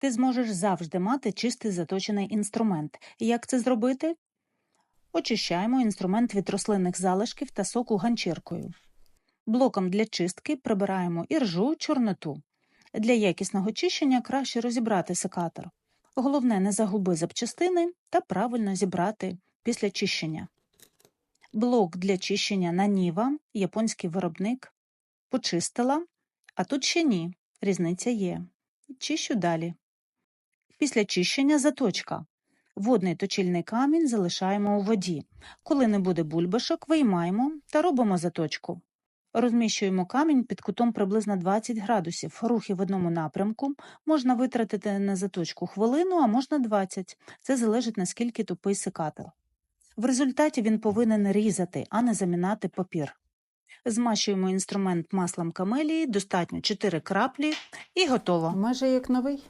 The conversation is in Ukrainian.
ти зможеш завжди мати чистий заточений інструмент. Як це зробити? Очищаємо інструмент від рослинних залишків та соку ганчіркою. Блоком для чистки прибираємо іржу, чорноту. Для якісного чищення краще розібрати секатор. Головне не загуби запчастини та правильно зібрати після чищення. Блок для чищення наніва, японський виробник. Почистила, а тут ще ні. Різниця є. Чищу далі. Після чищення заточка. Водний точильний камінь залишаємо у воді. Коли не буде бульбашок, виймаємо та робимо заточку. Розміщуємо камінь під кутом приблизно 20 градусів. Рухи в одному напрямку можна витратити на заточку хвилину, а можна 20. Це залежить наскільки тупий секатор. В результаті він повинен різати, а не замінати папір. Змащуємо інструмент маслом камелії, достатньо 4 краплі і готово. Майже як новий.